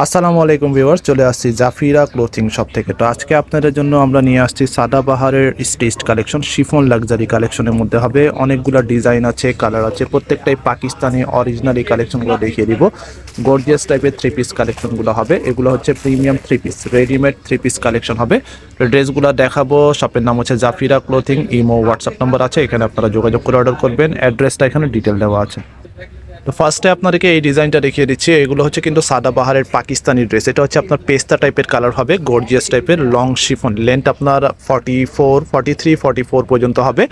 আসসালামু আলাইকুম ভিউয়ার্স, চলে আসছি জাফিরা ক্লোথিং শপ থেকে। তো আজকে আপনাদের জন্য আমরা নিয়ে আসছি সাদাবাহারের স্টেজ কালেকশন, শিফন লাক্সারি কালেকশনের মধ্যে হবে। অনেকগুলো ডিজাইন আছে, কালার আছে, প্রত্যেকটাই পাকিস্তানি অরিজিনাল এই কালেকশনগুলো দেখিয়ে দিব। গর্জিয়াস টাইপের থ্রি পিস কালেকশনগুলো হবে। এগুলো হচ্ছে premium three piece readymade three piece collection হবে। ড্রেসগুলো দেখাবো, শপের নাম হচ্ছে Zafira clothing, imo, WhatsApp number আছে, এখানে আপনারা যোগাযোগ করে অর্ডার করবেন। অ্যাড্রেসটা এখানে ডিটেল দেওয়া আছে। তো ফার্স্টে আপনাদেরকে এই ডিজাইনটা দেখিয়ে দিচ্ছি। এগুলো হচ্ছে কিন্তু সাদা বাহারের পাকিস্তানি ড্রেস এটা হচ্ছে আপনার পেস্তা টাইপের কালার হবে গর্জিয়াস টাইপের লং শিফন লেন্থ আপনার forty four forty three forty four পর্যন্ত হবে।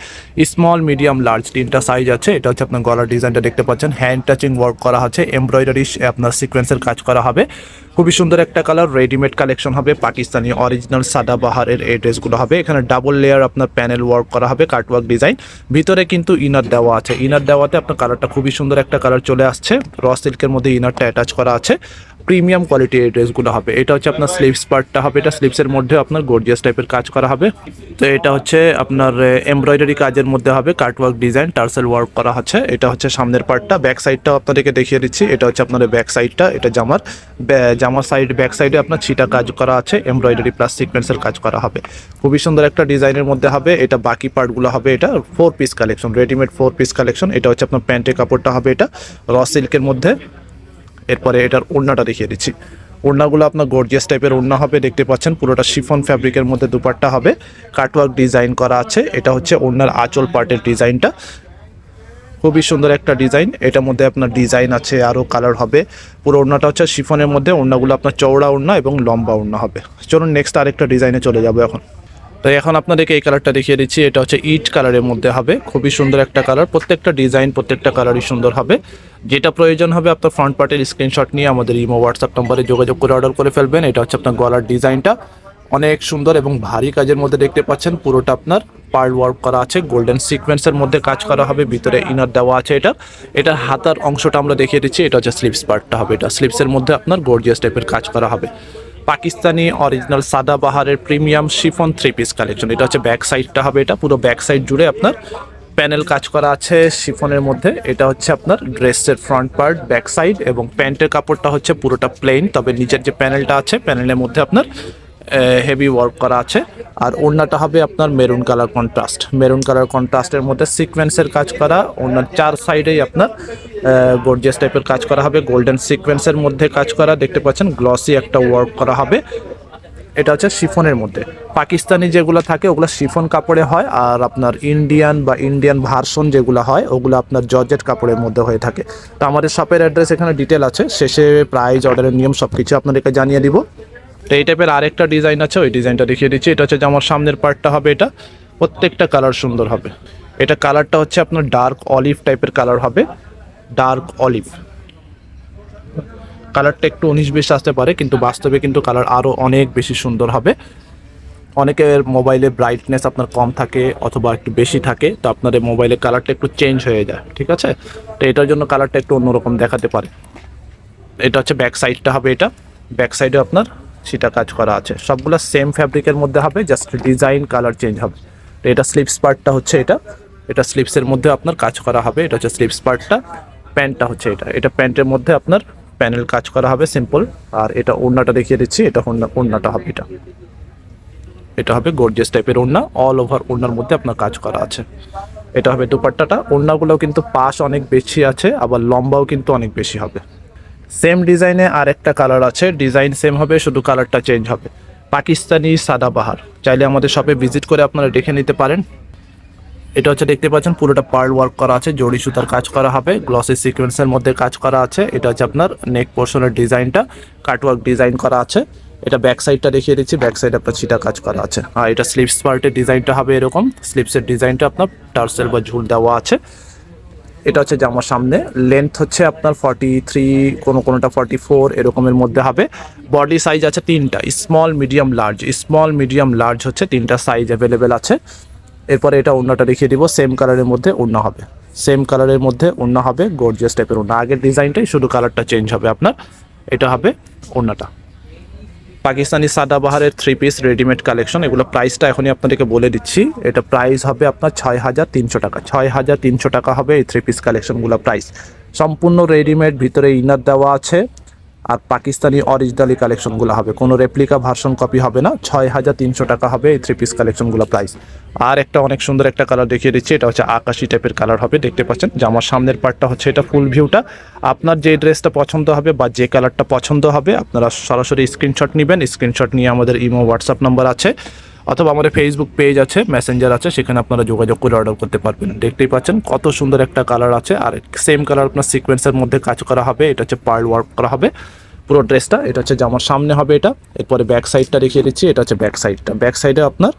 স্মল মিডিয়াম লার্জ তিনটা সাইজ আছে। এটা হচ্ছে আপনার গলার ডিজাইনটা দেখতে পাচ্ছেন। হ্যান্ড টাচিং ওয়ার্ক করা আছে। এমব্রয়ডারি আপনার সিকোয়েন্সের কাজ করা হবে। খুবই সুন্দর একটা কালার রেডিমেড কালেকশন হবে। পাকিস্তানি অরিজিনাল সাদা বাহারের এই ড্রেসগুলো হবে। এখানে ডাবল লেয়ার আপনার প্যানেল ওয়ার্ক করা হবে কাটওয়ার্ক ডিজাইন ভিতরে কিন্তু ইনার দেওয়া আছে। ইনার দেওয়াতে আপনার কালারটা খুবই সুন্দর একটা কালার চলে আসছে। র সিল্কের মধ্যে ইনারটা অ্যাটাচ করা আছে। প্রিমিয়াম কোয়ালিটির এই ড্রেসগুলো হবে। এটা হচ্ছে আপনার স্লিভস পার্টটা হবে। এটা স্লিভসের মধ্যে আপনার গর্জিয়াস টাইপের কাজ করা হবে। তো এটা হচ্ছে আপনার এমব্রয়ডারি কাজের মধ্যে হবে কাটওয়ার্ক ডিজাইন টার্সেল ওয়ার্ক করা আছে এটা হচ্ছে সামনের পার্টটা ব্যাক সাইডটাও আপনাদেরকে দেখিয়ে দিচ্ছি। এটা হচ্ছে আপনার ব্যাক সাইডটা এটা জামার জামার সাইড ব্যাক সাইডে আপনার ছিটা কাজ করা আছে। এমব্রয়ডারি প্লাস সিকোয়েন্সের কাজ করা হবে। খুবই সুন্দর একটা ডিজাইনের মধ্যে হবে। এটা বাকি পার্টগুলো হবে। এটা four piece collection readymade four piece collection এটা হচ্ছে আপনার প্যান্টের কাপড়টা হবে এটা। র সিল্কের মধ্যে। এরপরে এটার ওড়নাটা দেখিয়ে দিচ্ছি। ওড়নাগুলো আপনার গর্জিয়াস টাইপের ওড়না হবে, দেখতে পাচ্ছেন পুরোটা শিফন ফ্যাব্রিকের মধ্যে দুপাট্টা হবে। কাটওয়ার্ক ডিজাইন করা আছে, এটা হচ্ছে ওড়নার আঁচল পার্টের ডিজাইনটা। খুবই সুন্দর একটা ডিজাইন, এটার মধ্যে আপনার ডিজাইন আছে, আরও কালার হবে। পুরো ওড়নাটা হচ্ছে শিফনের মধ্যে, ওড়নাগুলো আপনার চওড়া ওড়না এবং লম্বা ওড়না হবে। চলুন নেক্সট আরেকটা ডিজাইনে চলে যাব এখন। তো এখন আপনাদেরকে এই কালারটা দেখিয়ে দিচ্ছি। এটা হচ্ছে ইট কালারের মধ্যে হবে। খুবই সুন্দর একটা কালার প্রত্যেকটা ডিজাইন প্রত্যেকটা কালারই সুন্দর হবে। যেটা প্রয়োজন হবে আপনার ফ্রন্ট পার্টের স্ক্রিনশট নিয়ে আমাদের ইমো হোয়াটসঅ্যাপ নম্বরে যোগাযোগ করে অর্ডার করে ফেলবেন। এটা হচ্ছে আপনার গলার ডিজাইনটা অনেক সুন্দর এবং ভারী কাজের মধ্যে দেখতে পাচ্ছেন। পুরোটা আপনার পার্ল ওয়ার্ক করা আছে। গোল্ডেন সিকোয়েন্সের মধ্যে কাজ করা হবে। ভিতরে ইনার দেওয়া আছে এটা। এটার হাতার অংশটা আমরা দেখিয়ে দিচ্ছি। এটা হচ্ছে স্লিপস পার্টটা হবে। এটা স্লিপসের মধ্যে আপনার গর্জিয়াস টাইপের কাজ করা হবে। পাকিস্তানি অরিজিনাল সাদা বাহারের premium chiffon three piece collection এটা হচ্ছে ব্যাক সাইডটা হবে এটা, পুরো ব্যাক সাইড জুড়ে আপনার প্যানেল কাজ করা আছে শিফনের মধ্যে। এটা হচ্ছে আপনার ড্রেসের ফ্রন্ট পার্ট ব্যাক সাইড এবং প্যান্টের কাপড়টা হচ্ছে পুরোটা প্লেন তবে নিচের যে প্যানেলটা আছে প্যানেলের মধ্যে আপনার হেভি ওয়ার্ক করা আছে। আর ওড়নাটা হবে আপনার maroon colour contrast maroon colour কন্ট্রাস্টের মধ্যে সিকোয়েন্সের কাজ করা, ওড়নার চার সাইডেই আপনার গর্জিয়াস টাইপের কাজ করা হবে। গোল্ডেন সিকোয়েন্সের মধ্যে কাজ করা, দেখতে পাচ্ছেন গ্লসি একটা ওয়ার্ক করা হবে। এটা হচ্ছে শিফনের মধ্যে। পাকিস্তানি যেগুলো থাকে, ওগুলো শিফন কাপড়ে হয়, আর আপনার ইন্ডিয়ান বা ইন্ডিয়ান ভার্সন যেগুলো হয়, ওগুলো আপনার জর্জেট কাপড়ের মধ্যে হয়ে থাকে। তো আমাদের শপের অ্যাড্রেস এখানে ডিটেল আছে। শেষে প্রাইস অর্ডারের নিয়ম সব কিছু আপনাদেরকে জানিয়ে দিব। তো এই টাইপের আরেকটা ডিজাইন আছে, ওই ডিজাইনটা দেখিয়ে দিচ্ছি। এটা হচ্ছে যে আমার সামনের পার্টটা হবে এটা। প্রত্যেকটা কালার সুন্দর হবে। এটা কালারটা হচ্ছে আপনার ডার্ক অলিভ টাইপের কালার হবে। ডার্ক অলিভ কালারটা একটু উনিশ বিশ আসতে পারে, কিন্তু বাস্তবে কিন্তু কালার আরও অনেক বেশি সুন্দর হবে। অনেকের মোবাইলে ব্রাইটনেস আপনার কম থাকে অথবা একটু বেশি থাকে, তো আপনার মোবাইলে কালারটা একটু চেঞ্জ হয়ে যায়, ঠিক আছে? তো এটার জন্য কালারটা একটু অন্যরকম দেখাতে পারে। এটা হচ্ছে ব্যাক সাইডটা হবে এটা। ব্যাক সাইডে আপনার সেটা কাজ করা আছে। সবগুলো সেম ফ্যাব্রিকের মধ্যে হবে জাস্ট ডিজাইন কালার চেঞ্জ হবে। তো এটা স্লিপস পার্টটা হচ্ছে এটা। এটা স্লিপসের মধ্যে আপনার কাজ করা হবে, এটা হচ্ছে স্লিপস পার্টটা প্যান্টটা হচ্ছে এটা। এটা প্যান্টের মধ্যে আপনার প্যানেল কাজ করা হবে সিম্পল আর এটা ওড়নাটা দেখিয়ে দিচ্ছি, এটা ওড়না, ওড়নাটা হবে এটা। এটা হবে গর্জিয়াস টাইপের ওড়না অল ওভার ওড়নার মধ্যে আপনার কাজ করা আছে। এটা হবে দুপাট্টাটা। ওড়নাগুলোও কিন্তু পাশ অনেক বেশি আছে, আবার লম্বাও কিন্তু অনেক বেশি হবে। সেম ডিজাইনে আর একটা কালার আছে ডিজাইন সেম হবে, শুধু কালারটা চেঞ্জ হবে। পাকিস্তানি সাদাবাহার, চাইলে আমাদের শপে ভিজিট করে আপনারা দেখে নিতে পারেন। এটা হচ্ছে দেখতে পাচ্ছেন, পুরোটা পার্ল ওয়ার্ক করা আছে, জড়ি সুতার কাজ করা হবে গ্লসি সিকোয়েন্সের মধ্যে কাজ করা আছে। এটা হচ্ছে আপনার নেক পোর্শনের ডিজাইনটা কাটওয়ার্ক ডিজাইন করা আছে। এটা ব্যাক সাইডটা দেখিয়ে দিচ্ছি ব্যাক সাইড আপনার ছিটা কাজ করা আছে। আর এটা স্লিপস পার্টের ডিজাইনটা হবে এরকম স্লিপসের ডিজাইনটা আপনার টার্সেল বা ঝুল দেওয়া আছে। এটা হচ্ছে জামার সামনে। লেন্থ হচ্ছে আপনার ফর্টি থ্রি কোনো কোনোটা ফর্টি ফোর এরকমের মধ্যে হবে। বডি সাইজ আছে তিনটা small medium large small medium large হচ্ছে তিনটা সাইজ অ্যাভেলেবেল আছে। এরপরে এটা ওড়নাটা দেখিয়ে দিব সেম কালারের মধ্যে ওড়না হবে। সেম কালারের মধ্যে ওড়না হবে গর্জিয়াস টাইপের ওড়না। আগের ডিজাইনটাই শুধু কালারটা চেঞ্জ হবে আপনার। এটা হবে ওড়নাটা। পাকিস্তানি সাদাবাহারের থ্রি পিস রেডিমেড কালেকশন এগুলো প্রাইসটা এখনই আপনাদেরকে বলে দিচ্ছি। এটা প্রাইস হবে আপনার ছয় হাজার তিনশো টাকা। ছয় হাজার তিনশো টাকা হবে এই থ্রি পিস কালেকশনগুলো প্রাইস সম্পূর্ণ রেডিমেড ভিতরে ইনার দেওয়া আছে। আর পাকিস্তানি অরিজিনালি কালেকশনগুলো হবে। কোনো রেপ্লিকা ভার্সন কপি হবে না। ছয় হাজার তিনশো টাকা হবে এই থ্রি পিস কালেকশনগুলো প্রাইস আর একটা অনেক সুন্দর একটা কালার দেখিয়ে দিচ্ছি। এটা হচ্ছে আকাশি টাইপের কালার হবে, দেখতে পাচ্ছেন। জামার সামনের পার্টটা হচ্ছে এটা ফুল ভিউটা আপনার যে ড্রেসটা পছন্দ হবে বা যে কালারটা পছন্দ হবে, আপনারা সরাসরি স্ক্রিনশট নেবেন। স্ক্রিনশট নিয়ে আমাদের ইমো হোয়াটসঅ্যাপ নাম্বার আছে। অথবা আমাদের ফেসবুক পেজ আছে মেসেঞ্জার আছে, সেখানে আপনারা যোগাযোগ করে অর্ডার করতে পারবেন। দেখতেই পাচ্ছেন কত সুন্দর একটা কালার আছে, আর সেম কালার আপনার সিকোয়েন্সের মধ্যে কাজ করা হবে, এটা হচ্ছে পার্ল ওয়ার্ক করা হবে। পুরো ড্রেসটা এটা হচ্ছে জামার সামনে হবে এটা, এরপরে ব্যাক সাইডটা দেখিয়ে দিচ্ছি, এটা হচ্ছে ব্যাক সাইডটা ব্যাক সাইডে আপনার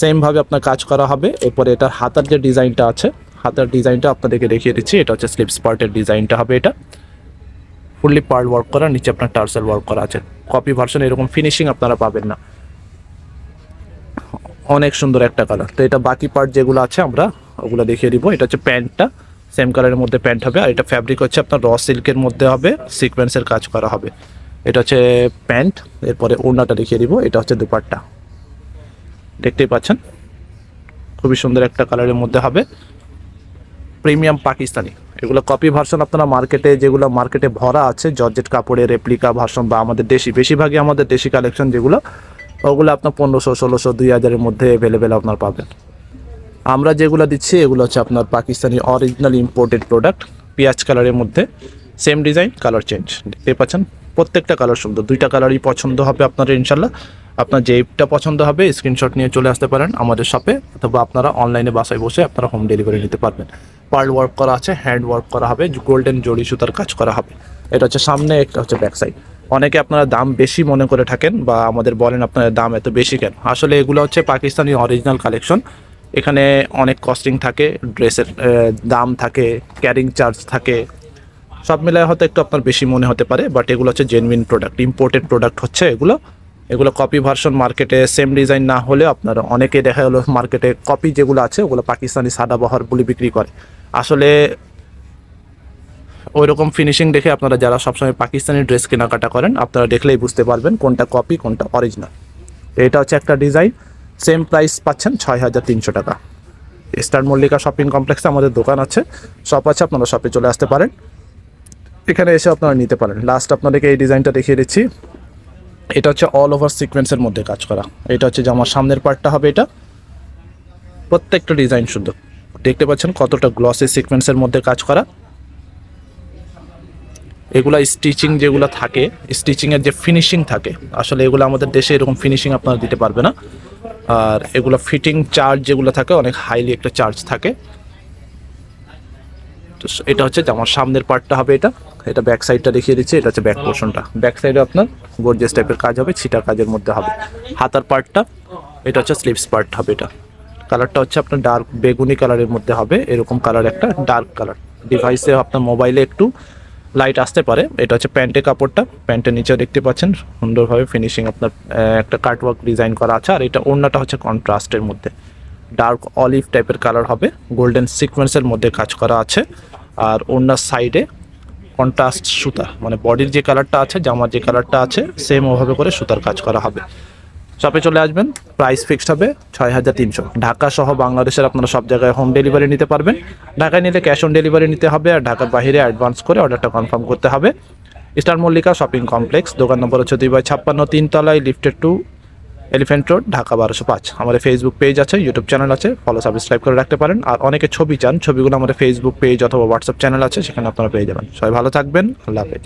সেমভাবে আপনার কাজ করা হবে, এরপরে এটার হাতার যে ডিজাইনটা আছে, হাতার ডিজাইনটা আপনাদেরকে দেখিয়ে দিচ্ছি, এটা হচ্ছে স্লিপস পার্টের ডিজাইনটা হবে এটা। ফুললি পার্ল ওয়ার্ক করা, নিচে আপনার টার্সেল ওয়ার্ক করা আছে। কপি ভার্সন এরকম ফিনিশিং আপনারা পাবেন না। অনেক সুন্দর একটা কালার তো এটা বাকি পার্ট যেগুলো আছে আমরা ওগুলো দেখিয়ে দিব। এটা হচ্ছে প্যান্টটা। সেম কালারের মধ্যে প্যান্ট হবে। আর এটা ফ্যাব্রিক হচ্ছে আপনার র সিল্কের মধ্যে হবে। সিকোয়েন্সের কাজ করা হবে। এটা হচ্ছে প্যান্ট। এরপরে ওড়নাটা দেখিয়ে দিব। এটা হচ্ছে দুপাট্টা। দেখতেই পাচ্ছেন? খুবই সুন্দর একটা কালারের মধ্যে হবে। প্রিমিয়াম পাকিস্তানি এগুলো কপি ভার্সন আপনারা মার্কেটে যেগুলো মার্কেটে ভরা আছে, জর্জেট কাপড়ের রেপ্লিকা ভার্সন বা আমাদের দেশি বেশিরভাগই আমাদের দেশি কালেকশন যেগুলো ওগুলো আপনার পনেরোশো, ষোলোশো, দুই হাজারের মধ্যে অ্যাভেলেবেল আপনার পাবেন। আমরা যেগুলো দিচ্ছি, এগুলো হচ্ছে আপনার পাকিস্তানি অরিজিনাল ইম্পোর্টেড প্রোডাক্ট পেঁয়াজ কালারের মধ্যে সেম ডিজাইন কালার চেঞ্জ দেখতে পাচ্ছেন? প্রত্যেকটা কালার সুন্দর। দুইটা কালারই পছন্দ হবে আপনার ইনশাল্লাহ আপনার যেটা পছন্দ হবে স্ক্রিনশট নিয়ে চলে আসতে পারেন আমাদের শপে অথবা আপনারা অনলাইনে বাসায় বসে আপনারা হোম ডেলিভারি নিতে পারবেন। পার্ল ওয়ার্ক করা আছে হ্যান্ড ওয়ার্ক করা হবে গোল্ডেন জড়ি সুতার কাজ করা হবে। এটা হচ্ছে সামনে, একটা হচ্ছে ব্যাক সাইড অনেকে আপনারা দাম বেশি মনে করে থাকেন বা আমাদের বলেন আপনাদের দাম এত বেশি কেন? আসলে এগুলো হচ্ছে পাকিস্তানি অরিজিনাল কালেকশন এখানে অনেক কস্টিং থাকে, ড্রেসের দাম থাকে ক্যারিং চার্জ থাকে। সব মিলায় হয়তো একটু আপনার বেশি মনে হতে পারে বাট এগুলো হচ্ছে জেনুইন প্রোডাক্ট ইম্পোর্টেড প্রোডাক্ট হচ্ছে এগুলো। এগুলো কপি ভার্সন মার্কেটে সেম ডিজাইন না হলে আপনার অনেকে দেখা গেলো মার্কেটে কপি যেগুলো আছে, ওগুলো পাকিস্তানি সাদাবাহার বলে বিক্রি করে। আসলে ওই রকম ফিনিশিং দেখে আপনারা যারা সবসময় পাকিস্তানি ড্রেস কেনাকাটা করেন, আপনারা দেখলেই বুঝতে পারবেন কোনটা কপি কোনটা অরিজিনাল এটা হচ্ছে একটা ডিজাইন সেম প্রাইস পাচ্ছেন ছয় হাজার তিনশো টাকা। স্টার মল্লিকা শপিং কমপ্লেক্সে আমাদের দোকান আছে। শপ আছে, আপনারা শপে চলে আসতে পারেন। এখানে এসে আপনারা নিতে পারেন। লাস্ট আপনাদেরকে এই ডিজাইনটা দেখিয়ে দিচ্ছি। এটা হচ্ছে অল ওভার সিকোয়েন্সের মধ্যে কাজ করা। এটা হচ্ছে যে আমার সামনের পার্টটা হবে এটা। প্রত্যেকটা ডিজাইন সুন্দর। দেখতে পাচ্ছেন কতটা গ্লসি সিকোয়েন্সের মধ্যে কাজ করা। এগুলা স্টিচিং যেগুলো থাকে স্টিচিংয়ের যে ফিনিশিং থাকে, আসলে এগুলো আমাদের দেশে এরকম ফিনিশিং আপনারা দিতে পারবে না। আর এগুলো ফিটিং চার্জ যেগুলো থাকে, অনেক হাইলি একটা চার্জ থাকে। তো এটা হচ্ছে আমার সামনের পার্টটা হবে এটা। এটা ব্যাক সাইডটা দেখিয়ে দিচ্ছি, এটা হচ্ছে ব্যাক পোর্শনটা ব্যাক সাইডে আপনার গোর্জেস টাইপের কাজ হবে ছিটা কাজের মধ্যে হবে। হাতার পার্টটা এটা হচ্ছে স্লিপস পার্ট হবে এটা। কালারটা হচ্ছে আপনার ডার্ক বেগুনি কালারের মধ্যে হবে, এরকম কালার একটা ডার্ক কালার ডিভাইসে আপনার মোবাইলে একটু লাইট আসতে পারে। এটা হচ্ছে প্যান্টের কাপড়টা। প্যান্টের নিচেও দেখতে পাচ্ছেন, সুন্দরভাবে ফিনিশিং আপনার একটা কাটওয়ার্ক ডিজাইন করা আছে। আর এটা ওড়নাটা হচ্ছে কন্ট্রাস্টের মধ্যে। ডার্ক অলিভ টাইপের কালার হবে। গোল্ডেন সিকোয়েন্সের মধ্যে কাজ করা আছে। আর ওড়নার সাইডে কন্ট্রাস্ট সুতা। মানে বডির যে কালারটা আছে, জামার যে কালারটা আছে সেম ওভাবে করে সুতার কাজ করা হবে। শপে চলে আসবেন। প্রাইস ফিক্সড হবে ছয় হাজার তিনশো। ঢাকা সহ বাংলাদেশের আপনারা সব জায়গায় হোম ডেলিভারি নিতে পারবেন। ঢাকায় নিলে ক্যাশ অন ডেলিভারি নিতে হবে আর ঢাকার বাইরে অ্যাডভান্স করে অর্ডারটা কনফার্ম করতে হবে। স্টার মল্লিকা শপিং কমপ্লেক্স দোকান নম্বর হচ্ছে দুই বাই ছাপ্পান্ন, তিনতলায় lifted two elephant road Dhaka বারোশো পাঁচ। আমাদের ফেসবুক পেজ আছে ইউটিউব চ্যানেল আছে ফলো সাবস্ক্রাইব করে রাখতে পারেন। আর অনেকে ছবি চান, ছবিগুলো আমাদের ফেসবুক পেজ অথবা হোয়াটসঅ্যাপ চ্যানেল আছে, সেখানে আপনারা পেয়ে যাবেন। সবাই ভালো থাকবেন, আল্লাহ হাফেজ।